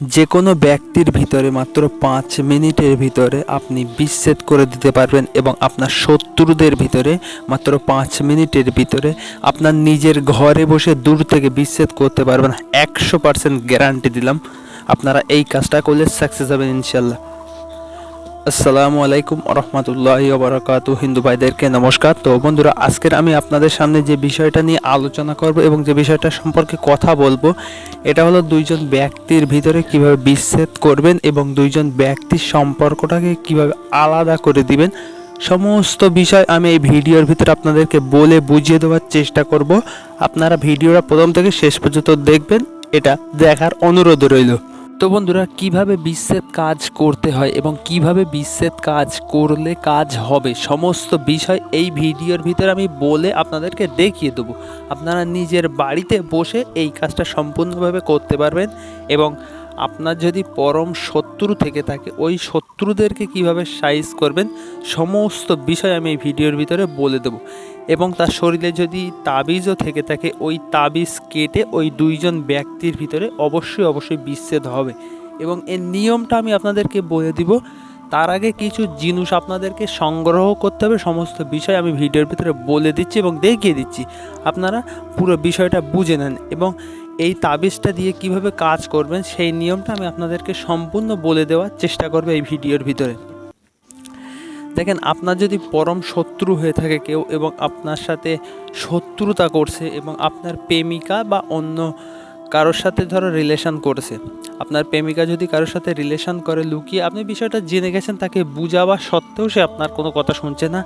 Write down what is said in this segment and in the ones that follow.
যে কোনো ব্যক্তির ভিতরে মাত্র পাঁচ মিনিটের ভিতরে আপনি বিচ্ছেদ করে দিতে পারবেন এবং আপনার শত্রুদের ভিতরে মাত্র পাঁচ মিনিটের ভিতরে আপনার নিজের ঘরে বসে দূর থেকে বিচ্ছেদ করতে পারবেন। একশো পার্সেন্ট গ্যারান্টি দিলাম। আপনারা এই কাজটা করলে সাকসেস হবেন ইনশাল্লাহ আসসালামু আলাইকুম রহমতুল্লাহ বারাকাত হিন্দু ভাইদেরকে নমস্কার। তো বন্ধুরা, আজকের আমি আপনাদের সামনে যে বিষয়টা নিয়ে আলোচনা করব এবং যে বিষয়টা সম্পর্কে কথা বলব, এটা হলো দুইজন ব্যক্তির ভিতরে কীভাবে বিচ্ছেদ করবেন এবং দুইজন ব্যক্তির সম্পর্কটাকে কীভাবে আলাদা করে দিবেন, সমস্ত বিষয় আমি এই ভিডিওর ভিতরে আপনাদেরকে বলে বুঝিয়ে দেওয়ার চেষ্টা করব। আপনারা ভিডিওটা প্রথম থেকে শেষ পর্যন্ত দেখবেন, এটা দেখার অনুরোধ রইল। তো বন্ধুরা, কীভাবে বিশ্বের কাজ করতে হয় এবং কীভাবে বিশ্বের কাজ করলে কাজ হবে, সমস্ত বিষয় এই ভিডিওর ভিতরে আমি বলে আপনাদেরকে দেখিয়ে দেবো। আপনারা নিজের বাড়িতে বসে এই কাজটা সম্পূর্ণভাবে করতে পারবেন এবং আপনার যদি পরম শত্রু থেকে থাকে, ওই শত্রুদেরকে কীভাবে সাইজ করবেন, সমস্ত বিষয় আমি এই ভিডিওর ভিতরে বলে দেবো। এবং তার শরীরে যদি তাবিজও থেকে থাকে, ওই তাবিজ কেটে ওই দুইজন ব্যক্তির ভিতরে অবশ্যই অবশ্যই বিচ্ছেদ হবে। এবং এর নিয়মটা আমি আপনাদেরকে বলে দিব, তার আগে কিছু জিনিস আপনাদেরকে সংগ্রহ করতে হবে, সমস্ত বিষয় আমি ভিডিওর ভিতরে বলে দিচ্ছি এবং দেখিয়ে দিচ্ছি। আপনারা পুরো বিষয়টা বুঝে নেন এবং এই তাবিজটা দিয়ে কীভাবে কাজ করবেন সেই নিয়মটা আমি আপনাদেরকে সম্পূর্ণ বলে দেওয়ার চেষ্টা করব এই ভিডিওর ভিতরে। দেখেন, আপনার যদি পরম শত্রু হয়ে থাকে কেউ এবং আপনার সাথে শত্রুতা করছে এবং আপনার প্রেমিকা বা অন্য কারোর সাথে ধরো রিলেশন করছে, আপনার প্রেমিকা যদি কারোর সাথে রিলেশন করে লুকিয়ে আপনি বিষয়টা জেনে গেছেন, তাকে বুঝাবা সত্ত্বেও সে আপনার কোনো কথা শুনছে না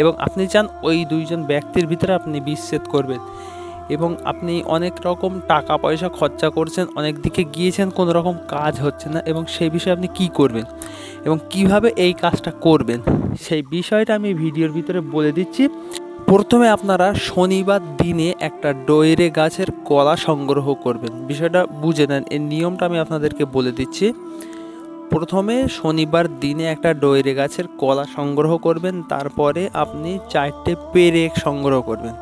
এবং আপনি চান ওই দুইজন ব্যক্তির ভিতরে আপনি বিচ্ছেদ করবেন। এবং আপনি অনেক রকম টাকা পয়সা খরচা করছেন, অনেক দিকে গিয়েছেন, কোনো রকম কাজ হচ্ছে না এবং সেই বিষয়ে আপনি কি করবেন এবং কীভাবে এই কাজটা করবেন সেই বিষয়টা আমি ভিডিওর ভিতরে বলে দিচ্ছি। প্রথমে আপনারা শনিবার দিনে একটা ডয়রে গাছের কলা সংগ্রহ করবেন। বিষয়টা বুঝে নেন, এর নিয়মটা আমি আপনাদেরকে বলে দিচ্ছি। প্রথমে শনিবার দিনে একটা ডয়রে গাছের কলা সংগ্রহ করবেন, তারপরে আপনি চারটে পেরেক সংগ্রহ করবেন।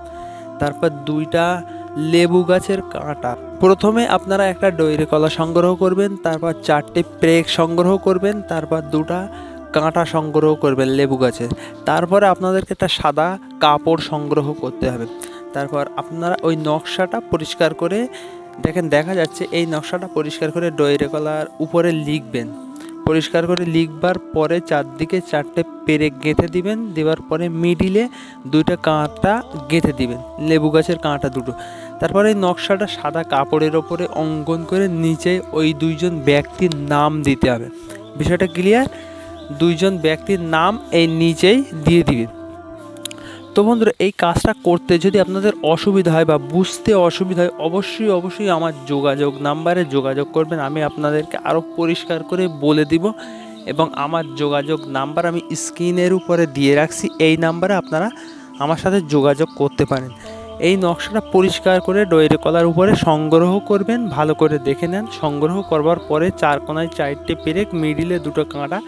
তারপর দুইটা লেবু গাছের কাঁটা। প্রথমে আপনারা একটা ডৈরে কলা সংগ্রহ করবেন, তারপর চারটে প্রেক সংগ্রহ করবেন, তারপর দুটা কাঁটা সংগ্রহ করবেন লেবু গাছের। তারপরে আপনাদেরকে একটা সাদা কাপড় সংগ্রহ করতে হবে। তারপর আপনারা ওই নকশাটা পরিষ্কার করে, দেখেন দেখা যাচ্ছে এই নকশাটা পরিষ্কার করে ডৈরে কলার উপরে লিখবেন। পরিষ্কার করে লিখবার পরে চারদিকে চারটে পেরেক গেঁথে দিবেন, দেওয়ার পরে মিডিলে দুইটা কাঁটা গেঁথে দিবেন, লেবু গাছের কাঁটা দুটো। তারপরে এই নকশাটা সাদা কাপড়ের ওপরে অঙ্কন করে নিচে ওই দুইজন ব্যক্তির নাম দিতে হবে। বিষয়টা ক্লিয়ার দুইজন ব্যক্তির নাম এই নিচেই দিয়ে দিবেন। তো বন্ধুরা, এই কাজটা করতে যদি আপনাদের অসুবিধা হয় বা বুঝতে অসুবিধা হয়, অবশ্যই অবশ্যই আমার যোগাযোগ নাম্বারে যোগাযোগ করবেন। আমি আপনাদেরকে আরও পরিষ্কার করে বলে দিব এবং আমার যোগাযোগ নাম্বার আমি স্ক্রিনের উপরে দিয়ে রাখছি। এই নাম্বারে আপনারা আমার সাথে যোগাযোগ করতে পারেন। এই নকশাটা পরিষ্কার করে ডয়েরে কলার উপরে সংগ্রহ করবেন, ভালো করে দেখে নেন। সংগ্রহ করবার পরে চার কোনায় চারটে পেরেক, মিডিলে দুটো কাঁটা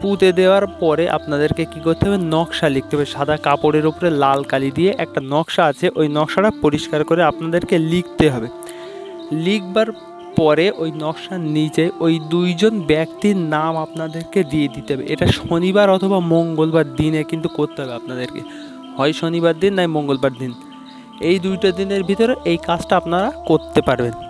পুঁতে দেওয়ার পরে আপনাদেরকে কি করতে হবে? নকশা লিখতে হবে। সাদা কাপড়ের উপরে লাল কালি দিয়ে একটা নকশা আছে। ওই নকশাটা পরিষ্কার করে আপনাদেরকে লিখতে হবে। লিখবার পরে ওই নকশার নিচে ওই দুইজন ব্যক্তির নাম আপনাদেরকে দিয়ে দিতে হবে। এটা শনিবার অথবা মঙ্গলবার দিনে কিন্তু করতে হবে আপনাদেরকে। হয় শনিবার দিন নয় মঙ্গলবার দিন। এই দুইটা দিনের ভিতরে এই কাজটা আপনারা করতে পারবেন।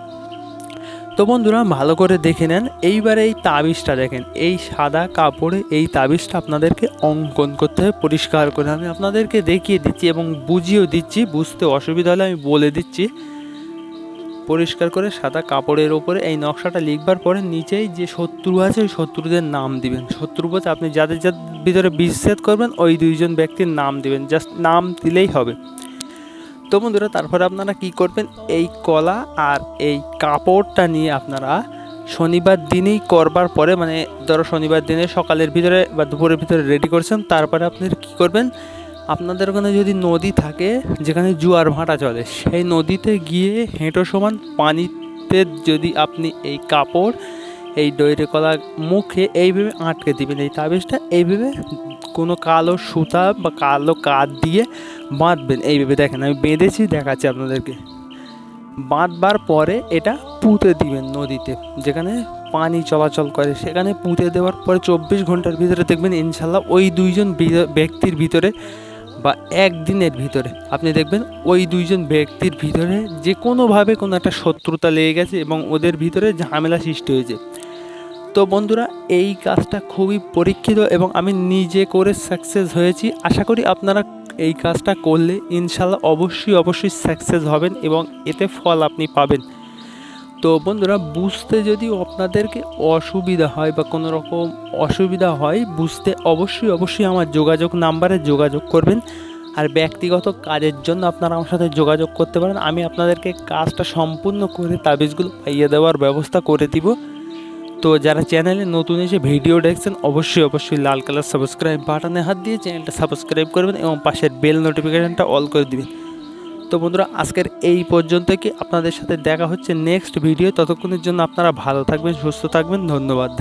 তো বন্ধুরা, ভালো করে দেখে নেন। এইবারে এই তাবিজটা দেখেন, এই সাদা কাপড়ে এই তাবিজটা আপনাদেরকে অঙ্কন করতে হবে, পরিষ্কার করে। আমি আপনাদেরকে দেখিয়ে দিচ্ছি এবং বুঝিয়েও দিচ্ছি, বুঝতে অসুবিধা হলে আমি বলে দিচ্ছি। পরিষ্কার করে সাদা কাপড়ের ওপরে এই নকশাটা লিখবার পরে নিচেই যে শত্রু আছে, ওই শত্রুদের নাম দিবেন। শত্রু বলতে আপনি যাদের যাদের ভিতরে বিচ্ছেদ করবেন, ওই দুইজন ব্যক্তির নাম দিবেন। জাস্ট নাম দিলেই হবে। তো বন্ধুরা, তারপরে আপনারা কি করবেন? এই কলা আর এই কাপড়টা নিয়ে আপনারা শনিবার দিনেই করবার পরে মানে ধরো শনিবার দিনে সকালের ভিতরে বা দুপুরের ভিতরে রেডি করছেন, তারপরে আপনি কি করবেন? আপনাদের ওখানে যদি নদী থাকে, যেখানে জোয়ার ভাঁটা চলে, সেই নদীতে গিয়ে হেঁটো সমান পানিতে যদি আপনি এই কাপড়, এই ডৈরে কলা মুখে এইভাবে আটকে দিবেন, এই তাবিজটা এইভাবে কোনো কালো সুতা বা কালো কাঠ দিয়ে বাঁধবেন। এইভাবে দেখেন, আমি বেঁধেছি, দেখাচ্ছি আপনাদেরকে। বাঁধবার পরে এটা পুঁতে দিবেন নদীতে, যেখানে পানি চলাচল করে। সেখানে পুঁতে দেওয়ার পরে চব্বিশ ঘণ্টার ভিতরে দেখবেন, ইনশাল্লাহ ওই দুইজন ব্যক্তির ভিতরে বা একদিনের ভিতরে, আপনি দেখবেন ওই দুইজন ব্যক্তির ভিতরে যে কোনোভাবে কোনো একটা শত্রুতা লেগে গেছে এবং ওদের ভিতরে ঝামেলা সৃষ্টি হয়েছে। তো বন্ধুরা, এই কাজটা খুবই পরীক্ষিত এবং আমি নিজে করে সাকসেস হয়েছি। আশা করি আপনারা এই কাজটা করলে ইনশাল্লাহ অবশ্যই অবশ্যই সাকসেস হবেন এবং এতে ফল আপনি পাবেন। তো বন্ধুরা, বুঝতে যদি আপনাদেরকে অসুবিধা হয় বা কোনো রকম অসুবিধা হয়, বুঝতে অবশ্যই অবশ্যই আমার যোগাযোগ নাম্বারে যোগাযোগ করবেন। আর ব্যক্তিগত কাজের জন্য আপনারা আমার সাথে যোগাযোগ করতে পারেন। আমি আপনাদেরকে কাজটা সম্পূর্ণ করে তাবিজগুলো পাইয়ে দেওয়ার ব্যবস্থা করে দিব। তো যারা চ্যানেলে নতুন এসে ভিডিও দেখছেন, অবশ্যই অবশ্যই লাল কালার সাবস্ক্রাইব বাটনে হাত দিয়ে চ্যানেলটা সাবস্ক্রাইব করবেন এবং পাশের বেল নোটিফিকেশানটা অল করে দিবেন। তো বন্ধুরা, আজকের এই পর্যন্ত কি আপনাদের সাথে দেখা হচ্ছে নেক্সট ভিডিও ততক্ষণের জন্য আপনারা ভালো থাকবেন, সুস্থ থাকবেন, ধন্যবাদ।